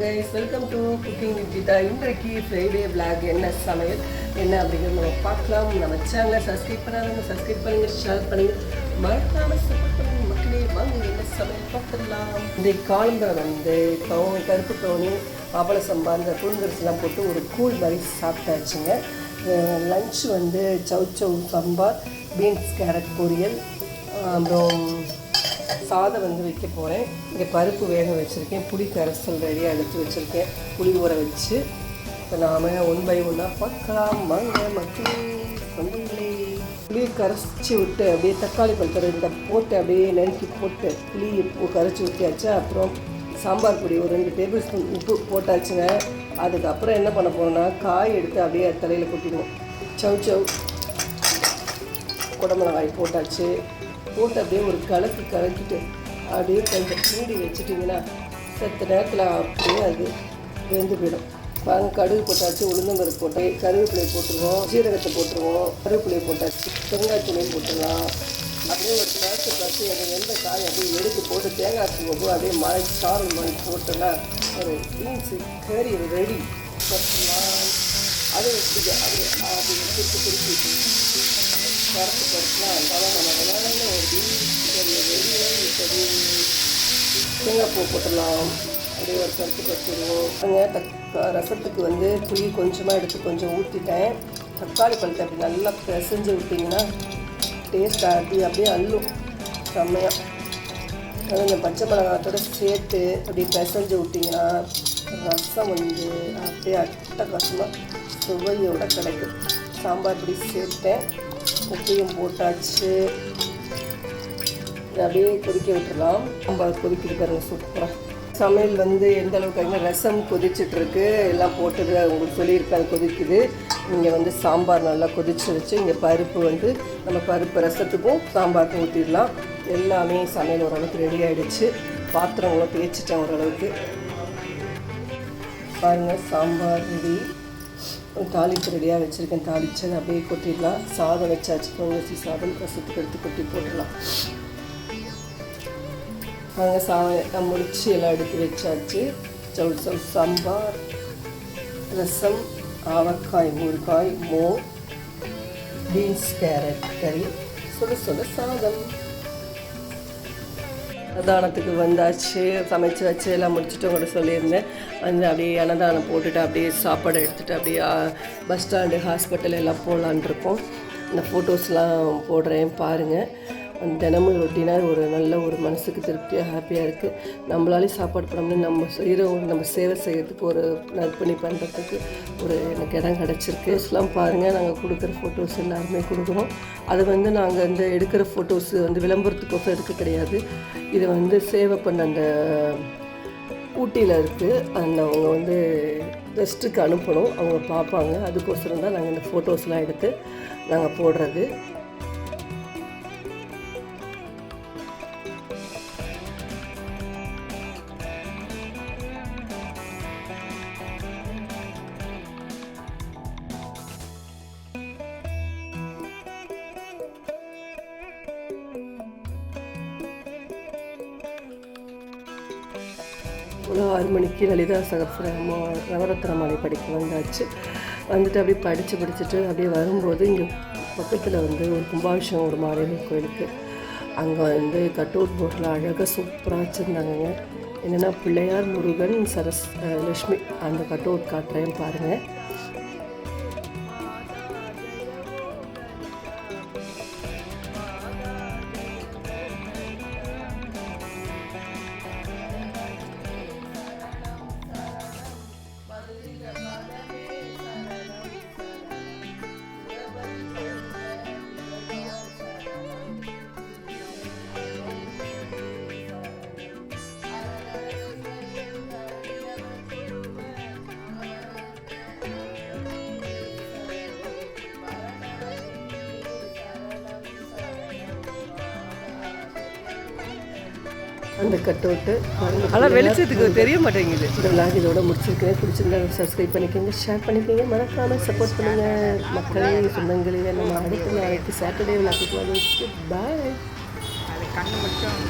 Guys welcome to cooking with Geetha இன்றைக்கு Friday black என்ன சமையல்? என்ன அப்படிங்கிறது நம்ம பார்க்கலாம். நம்ம சேனலை சப்ஸ்கிரைப் பண்ணாதவங்க சப்ஸ்கிரைப் பண்ணுங்க ஷேர் பண்ணுங்க. மறக்காம சப்போர்ட் பண்ணுங்க மக்களே. வாங்க என்ன சமையல் பார்த்துடலாம். இந்த காலம்பரை வந்து கவு கருப்பு கவுனி பாப்பள சம்பா இந்த புழுங்கரிசிலாம் போட்டு ஒரு கூழ் மாதிரி சாப்பிட்டாச்சுங்க. லஞ்ச் வந்து சவு சவு சம்பார் பீன்ஸ் கேரட் பொரியல் அப்புறம் சாதம் வந்து வைக்க போகிறேன் இங்கே பருப்பு வேக வச்சுருக்கேன். புளி கரைசல் ரெடியாக எடுத்து வச்சுருக்கேன். புளி ஊற வச்சு இப்போ நாம் ஒன் பை ஒன்னாக பார்க்கலாம். வாங்க மக்களே புளி புளியை கரைச்சி விட்டு அப்படியே தக்காளி பழத்தை இந்த போட்டு அப்படியே நறுக்கி போட்டு புளி உப்பு கரைச்சி ஊற்றியாச்சு அப்புறம் சாம்பார் பொடி ஒரு ரெண்டு டேபிள் ஸ்பூன் உப்பு போட்டாச்சுங்க. அதுக்கப்புறம் என்ன பண்ண போகிறோம்னா காய் எடுத்து அப்படியே தலையில் கொட்டிடுவோம். சவு சவு குடமிளகாய் போட்டாச்சு. போட்டு அப்படியே ஒரு கலக்கு கலக்கிட்டு அப்படியே கொஞ்சம் மூடி வச்சுட்டிங்கன்னா சத்து நேரத்தில் அப்படியே அது வெந்து போயிடும். பாருங்க கடுகு போட்டாச்சு உளுந்தம்பருப்பு போட்டு கருவேப்பிலையை போட்டுருவோம் சீரகத்தை போட்டுருவோம் கருவேப்பிலையை போட்டாச்சு வெங்காயத்துலையும் போட்டுடலாம். அப்படியே ஒரு நேரத்தை பார்த்து அது எந்த காய் அப்படியே எடுத்து போட்டு தேங்காய் பூ அப்படியே மழை சாறு மணி போட்டோன்னா ஒரு பீன்ஸு கறி ரெடி போட்டுடலாம். அது வச்சுக்க அது அது திருப்பி திருப்பி பருப்பு பருப்புலாம் இருந்தாலும் நம்ம விளையாட ஒரு தேங்காய் போட்டுடலாம். அப்படியே ஒரு கருத்து கட்டிடுவோம் அங்கே தக்கா ரசத்துக்கு வந்து புளி கொஞ்சமாக எடுத்து கொஞ்சம் ஊற்றிட்டேன் தக்காளி பழத்தை அப்படி நல்லா பிசைஞ்சு விட்டிங்கன்னா டேஸ்ட் ஆகி அப்படியே அள்ளும். செம்மையாக அது இந்த பச்சை மிளகாத்தோட சேர்த்து அப்படியே பிசைஞ்சு விட்டிங்கன்னா ரசம் வந்து அப்படியே அட்டகாசமாக சுவையோட கிடைக்கும். சாம்பார் இப்படி சேர்த்தேன். உப்பையும் போட்டாச்சு. இதை அப்படியே கொதிக்க விட்டுடலாம் நம்ம கொதிக்கிட்டு பாருங்க சூப்பராக சமையல் வந்து எந்த அளவுக்கு ஆகுதுன்னா, ரசம் கொதிச்சிட்டுருக்கு எல்லாம் போட்டது உங்களுக்கு சொல்லியிருக்கேன் கொதிக்குது. இங்கே வந்து சாம்பார் நல்லா கொதிச்சு வச்சு இங்கே பருப்பு வந்து நம்ம பருப்பு ரசத்துக்கும் சாம்பாருக்கும் ஊற்றிடலாம் எல்லாமே சமையல் ஓரளவுக்கு ரெடி ஆகிடுச்சு பாத்திரங்களும் தேய்ச்சிட்டேன் ஓரளவுக்கு. பாருங்கள் சாம்பார் ரெடி தாளிப்பு ரெடியாக வச்சுருக்கேன் தாளிச்சதை அப்படியே கொட்டிடலாம். சாதம் வச்சாச்சு பொங்கசி சாதம் ரசத்துக்கு எடுத்து கொட்டி போட்டுடலாம். நாங்கள் சா முடிச்சு எல்லாம் எடுத்து வச்சாச்சு. சவுள் சவுள் சாம்பார் ரசம் ஆவக்காய் ஊறுகாய் மோர் பீன்ஸ் கேரட் கறி சுட சுட சாதம். அன்னதானத்துக்கு வந்தாச்சு. சமைச்சு வச்சு எல்லாம் முடிச்சுட்டு கூட சொல்லியிருந்தேன். வந்து அப்படியே அன்னதானம் போட்டுட்டு அப்படியே சாப்பாடு எடுத்துகிட்டு அப்படியே பஸ் ஸ்டாண்டு ஹாஸ்பிட்டல் எல்லாம் போகலான் இருக்கோம். இந்த ஃபோட்டோஸ்லாம் போடுறேன் பாருங்கள் தினமும் ரொட்டீனாக ஒரு நல்ல ஒரு மனசுக்கு திருப்தியாக ஹாப்பியாக இருக்குது நம்மளாலே சாப்பாடு பண்ண முடியும் நம்ம செய்கிற நம்ம சேவை செய்கிறதுக்கு ஒரு நற்பணி பண்ணுறதுக்கு ஒரு எனக்கு இடம் கிடச்சிருக்கு. எல்லாம் பாருங்கள் நாங்கள் கொடுக்குற ஃபோட்டோஸ் எல்லாருமே கொடுக்குறோம். அது வந்து நாங்கள் இந்த எடுக்கிற ஃபோட்டோஸ் வந்து விளம்பரத்துக்கோசம் எடுக்க கிடையாது. இது வந்து சேவை பண்ண அந்த ஊட்டியில் இருக்குது அந்த அவங்க வந்து ரெஸ்ட்டுக்கு அனுப்பணும். அவங்க பார்ப்பாங்க. அதுக்கோசரம் தான் நாங்கள் இந்த ஃபோட்டோஸ்லாம் எடுத்து நாங்கள் போடுறது. ஆறு மணிக்கு லலிதா சகசிரமோ நவரத்னமாலை படிக்க வந்தாச்சு. வந்துட்டு அப்படியே படித்து படிச்சுட்டு அப்படியே வரும்போது இங்கே பக்கத்தில் வந்து ஒரு கும்பாபிஷேகம் ஒரு மாரியம்மன் கோயிலுக்கு. அங்கே வந்து கட்டூர் போட்டில் அழகாக சூப்பராக வச்சுருந்தாங்கங்க. என்னென்னா பிள்ளையார் முருகன் சரஸ் லக்ஷ்மி அந்த கட்டவுட் காட்டுறேன் பாருங்கள் அந்த கட்டவுட்டு ஆனால் வெளிச்சத்துக்கு தெரிய மாட்டேங்குது. இந்த விளாக் இதோட முடிச்சிருக்கேன். பிடிச்சிருந்தா சப்ஸ்கிரைப் பண்ணிக்கோங்க ஷேர் பண்ணிக்கோங்க. மறக்காமல் சப்போர்ட் பண்ணுங்கள் மக்களே சொந்தங்களே நம்ம அடுத்த நாளைக்கு சாட்டர்டே விளாக்கு வந்து பாய் அது கண்ணு மட்டும்